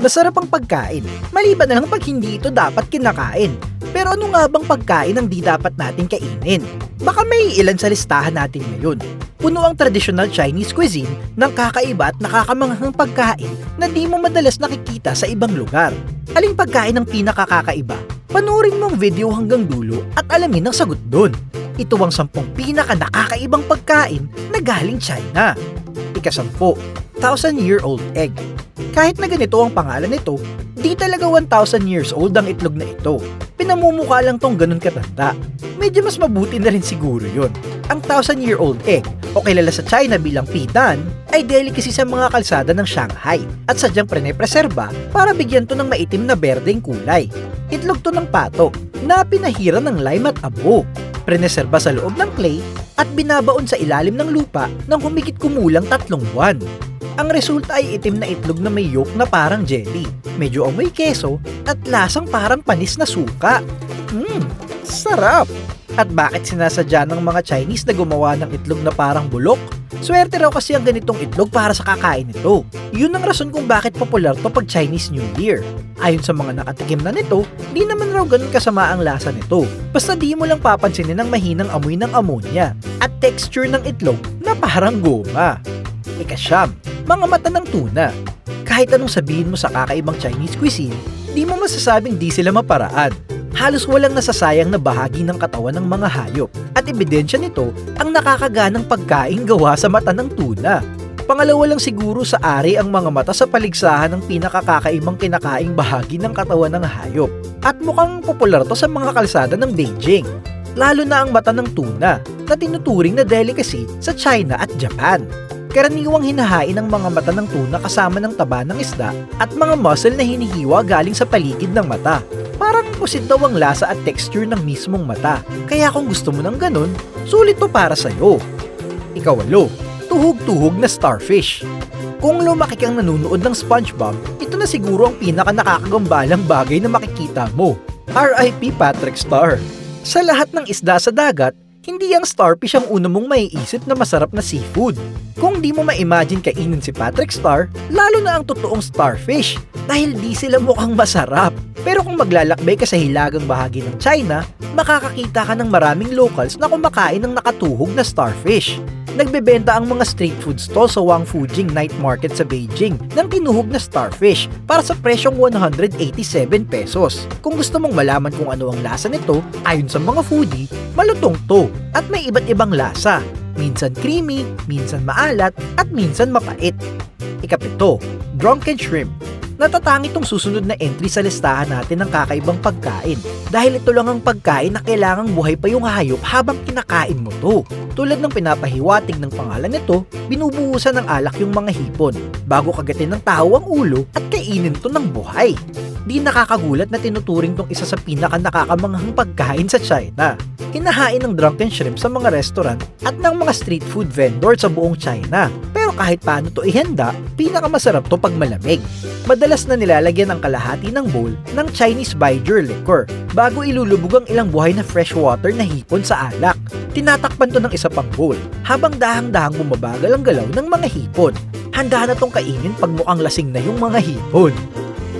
Masarap ang pagkain, maliban na lang pag hindi ito dapat kinakain. Pero ano nga bang pagkain ang di dapat natin kainin? Baka may ilan sa listahan natin ngayon. Puno ang traditional Chinese cuisine ng kakaiba at nakakamanghang pagkain na di mo madalas nakikita sa ibang lugar. Aling pagkain ang pinakakakaiba? Panoorin mo ang video hanggang dulo at alamin ang sagot doon. Ito ang sampung pinaka nakakaibang pagkain na galing China. Ikasampu, thousand year old egg. Kahit na ganito ang pangalan nito, di talaga 1,000 years old ang itlog na ito. Pinamumukha lang tong ganun katanda. Medyo mas mabuti na rin siguro yun. Ang 1,000 year old egg, o kilala sa China bilang pidan, ay delicacy sa mga kalsada ng Shanghai at sadyang preserba para bigyan to ng maitim na berdeng kulay. Itlog to ng pato na pinahiran ng lime at abo. Preneserba sa loob ng clay at binabaon sa ilalim ng lupa ng humigit kumulang tatlong buwan. Ang resulta ay itim na itlog na may yolk na parang jelly, medyo amoy keso at lasang parang panis na suka. Mmm, sarap! At bakit sinasadya ng mga Chinese na gumawa ng itlog na parang bulok? Swerte raw kasi ang ganitong itlog para sa kakain nito. Yun ang rason kung bakit popular to pag Chinese New Year. Ayon sa mga nakatikim na nito, di naman raw ganun kasama ang lasa nito. Basta di mo lang papansinin ang mahinang amoy ng ammonia at texture ng itlog na parang goma. Ikasyam, mga mata ng tuna. Kahit anong sabihin mo sa kakaibang Chinese cuisine, di mo masasabing di sila maparaan. Halos walang nasasayang na bahagi ng katawan ng mga hayop at ebidensya nito ang nakakaganang pagkain gawa sa mata ng tuna. Pangalawa lang siguro sa ari ang mga mata sa paligsahan ng pinakakakaibang kinakaing bahagi ng katawan ng hayop. At mukhang popular to sa mga kalsada ng Beijing. Lalo na ang mata ng tuna na tinuturing na delicacy sa China at Japan. Karaniwang hinahain ang mga mata ng tuna kasama ng taba ng isda at mga muscle na hinihiwa galing sa paligid ng mata. Parang pusit daw ang lasa at texture ng mismong mata. Kaya kung gusto mo ng ganun, sulit to para sa'yo. Ikawalo, tuhog-tuhog na starfish. Kung lumaki kang nanonood ng SpongeBob, ito na siguro ang pinaka nakakagambalang bagay na makikita mo. R.I.P. Patrick Star. Sa lahat ng isda sa dagat, hindi ang starfish ang una mong maiisip na masarap na seafood. Kung di mo ma-imagine kainin si Patrick Star, lalo na ang totoong starfish dahil di sila mukhang masarap. Pero kung maglalakbay ka sa hilagang bahagi ng China, makakakita ka ng maraming locals na kumakain ng nakatuhog na starfish. Nagbebenta ang mga street food stall sa Wang Fujing Night Market sa Beijing ng tinuhog na starfish para sa presyong 187 pesos. Kung gusto mong malaman kung ano ang lasa nito, ayon sa mga foodie, malutong to at may iba't ibang lasa. Minsan creamy, minsan maalat, at minsan mapait. Ikapito, drunken shrimp. Natatangi itong susunod na entry sa listahan natin ng kakaibang pagkain dahil ito lang ang pagkain na kailangang buhay pa yung hayop habang kinakain mo to. Tulad ng pinapahiwatig ng pangalan nito, binubuhusan ng alak yung mga hipon bago kagatin ng tao ang ulo at kainin to ng buhay. Di nakakagulat na tinuturing tong isa sa pinaka nakakamanghang pagkain sa China. Hinahain ng drunken shrimp sa mga restaurant at ng mga street food vendor sa buong China. Pero kahit paano to ihanda, pinakamasarap to pag malamig. Madalas na nilalagyan ang kalahati ng bowl ng Chinese Baijiu liquor bago ilulubog ang ilang buhay na freshwater na hipon sa alak. Tinatakpan to ng isa pang bowl habang dahang-dahang bumabagal ang galaw ng mga hipon. Handa na tong kainin pag mukhang lasing na yung mga hipon.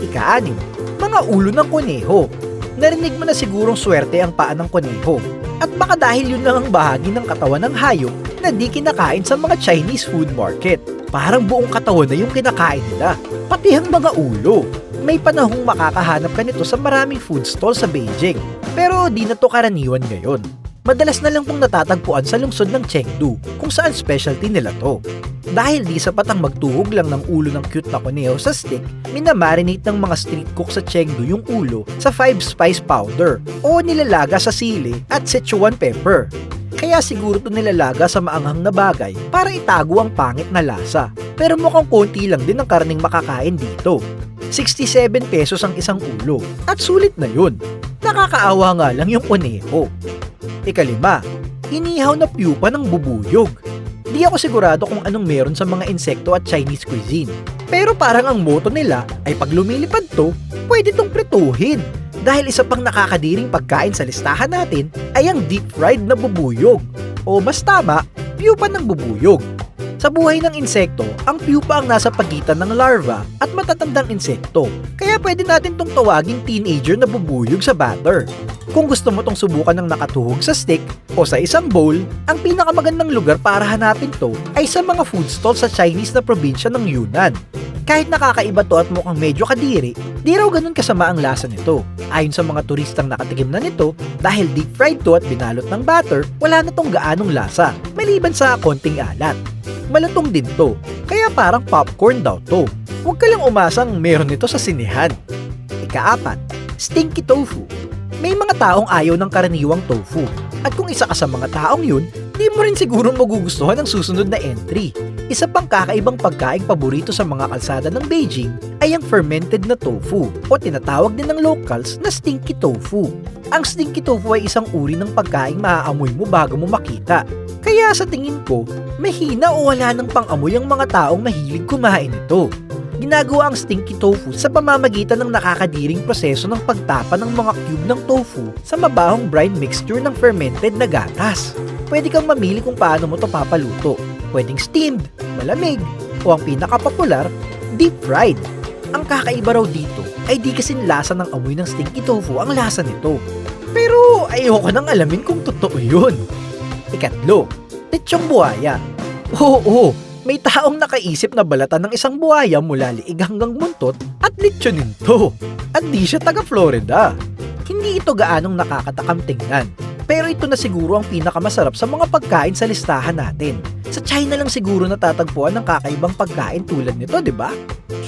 Ika-anim, mga ulo ng kuneho. Narinig mo na sigurong swerte ang paa ng kuneho. At baka dahil yun lang ang bahagi ng katawan ng hayop na di kinakain sa mga Chinese food market. Parang buong katawan na yung kinakain nila. Pati ang mga ulo. May panahong makakahanap ka nito sa maraming food stall sa Beijing. Pero di na to karaniwan ngayon. Madalas na lang pong natatagpuan sa lungsod ng Chengdu kung saan specialty nila to. Dahil di sapat ang magtuhog lang ng ulo ng cute na kuneho sa stick, minamarinate ng mga street cook sa Chengdu yung ulo sa 5 spice powder o nilalaga sa sili at Sichuan pepper. Kaya siguro to nilalaga sa maanghang na bagay para itago ang pangit na lasa. Pero mukhang konti lang din ang karning makakain dito. 67 pesos ang isang ulo at sulit na yun. Nakakaawa nga lang yung kuneho. Ikalima, inihaw na pupa ng bubuyog. Di ako sigurado kung anong meron sa mga insekto at Chinese cuisine. Pero parang ang moto nila ay pag lumilipad to, pwede tong prituhin. Dahil isa pang nakakadiring pagkain sa listahan natin ay ang deep fried na bubuyog. O mas tama, pupa ng bubuyog. Sa buhay ng insekto, ang pupa ang nasa pagitan ng larva at matatandang insekto. Kaya pwede natin tong tawaging teenager na bubuyog sa batter. Kung gusto mo tong subukan ng nakatuhog sa stick o sa isang bowl, ang pinakamagandang lugar para hanapin to ay sa mga food stall sa Chinese na probinsya ng Yunnan. Kahit nakakaiba to at mukhang medyo kadiri, di raw ganun kasama ang lasa nito. Ayon sa mga turistang nakatikim na nito, dahil deep fried to at binalot ng batter, wala na tong gaanong lasa, maliban sa konting alat. Malutong din to, kaya parang popcorn daw to. Huwag ka lang umasang meron nito sa sinihan. Ikaapat, stinky tofu. May mga taong ayaw ng karaniwang tofu. At kung isa ka sa mga taong yun, di mo rin siguro magugustuhan ang susunod na entry. Isa pang kakaibang pagkaing paborito sa mga kalsada ng Beijing ay ang fermented na tofu o tinatawag din ng locals na stinky tofu. Ang stinky tofu ay isang uri ng pagkaing maaamoy mo bago mo makita. Kaya sa tingin ko, mahina o wala ng pang-amoy ang mga taong mahilig kumain nito. Ginagawa ang stinky tofu sa pamamagitan ng nakakadiring proseso ng pagtapa ng mga cube ng tofu sa mabahong brine mixture ng fermented na gatas. Pwede kang mamili kung paano mo to papaluto. Pwedeng steamed, malamig, o ang pinakapopular, deep fried. Ang kakaiba raw dito ay di kasing lasa ng amoy ng stinky tofu ang lasa nito. Pero ayoko nang alamin kung totoo yun. Ikatlo, lechong buhaya. Oo, may taong nakaisip na balatan ng isang buhaya mula liig hanggang muntot at lechonin to. At di siya taga Florida. Hindi ito gaanong nakakatakam tingnan. Pero ito na siguro ang pinakamasarap sa mga pagkain sa listahan natin. Sa China lang siguro natatagpuan ng kakaibang pagkain tulad nito, di ba?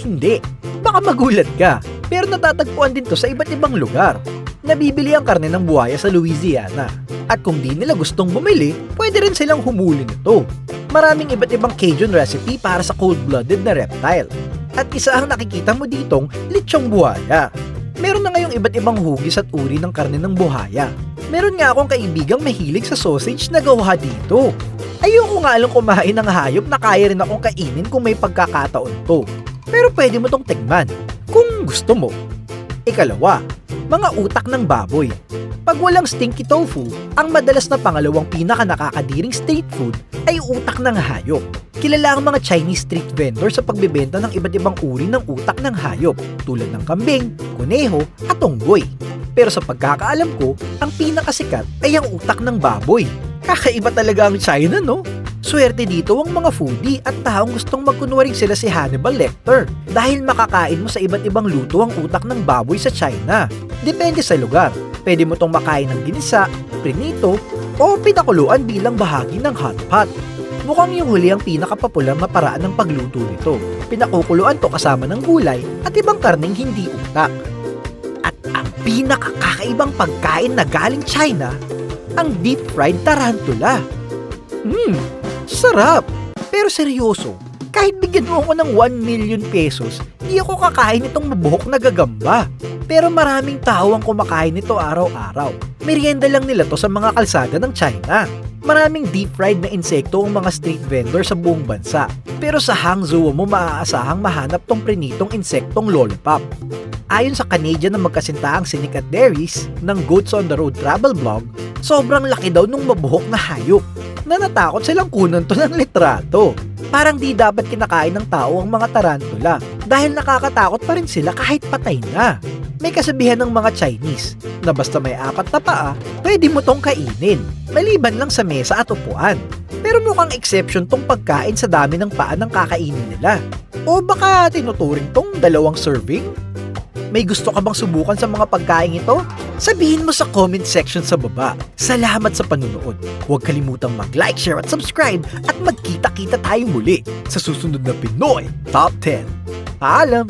Hindi. Baka magulat ka. Pero natatagpuan din to sa iba't ibang lugar. Nabibili ang karne ng buhaya sa Louisiana. At kung di nila gustong bumili, pwede rin silang humuli nito. Maraming iba't ibang Cajun recipe para sa cold-blooded na reptile. At isa ang nakikita mo ditong lechong buhaya. Meron na ngayong iba't ibang hugis at uri ng karne ng buhaya. Meron nga akong kaibigang mahilig sa sausage na gawa dito. Ayoko nga lang kumain ng hayop na kaya rin akong kainin kung may pagkakataon to. Pero pwede mo tong tigman, kung gusto mo. Ikalawa, mga utak ng baboy. Pag walang stinky tofu, ang madalas na pangalawang pinaka nakakadiring street food ay utak ng hayop. Kilala ang mga Chinese street vendor sa pagbebenta ng iba't ibang uri ng utak ng hayop tulad ng kambing, kuneho at unggoy. Pero sa pagkakaalam ko, ang pinakasikat ay ang utak ng baboy. Kakaiba talaga ang China, no? Swerte dito ang mga foodie at taong gustong magkunwaring sila si Hannibal Lecter dahil makakain mo sa iba't ibang luto ang utak ng baboy sa China. Depende sa lugar. Pwede mo tong makain ng ginisa, prinito, o pinakuluan bilang bahagi ng hot pot. Mukhang yung huli ang pinakapopular na paraan ng pagluto nito. Pinakukuluan to kasama ng gulay at ibang karneng hindi utak. At ang pinakakakaibang pagkain na galing China, ang deep fried tarantula. Hmm, sarap! Pero seryoso, kahit bigyan mo ako ng 1 million pesos, di ako kakain itong mabuhok na gagamba. Pero maraming tao ang kumakain nito araw-araw. Merienda lang nila to sa mga kalsada ng China. Maraming deep fried na insekto ang mga street vendor sa buong bansa. Pero sa Hangzhou mo maaasahang mahanap tong prinitong insektong lollipop. Ayon sa Canadian na magkasintaang si Nick at Darius ng Goods on the Road travel blog, sobrang laki daw nung mabuhok na hayop na natakot silang kunan to ng litrato. Parang di dapat kinakain ng tao ang mga tarantula dahil nakakatakot pa rin sila kahit patay na. May kasabihan ng mga Chinese na basta may apat na paa, pwede mo tong kainin, maliban lang sa mesa at upuan. Pero mukhang exception tong pagkain sa dami ng paa ng kakainin nila. O baka tinuturing tong dalawang serving? May gusto ka bang subukan sa mga pagkain ito? Sabihin mo sa comment section sa baba. Salamat sa panunood. Huwag kalimutang mag-like, share at subscribe at magkita-kita tayo muli sa susunod na Pinoy Top 10. Paalam!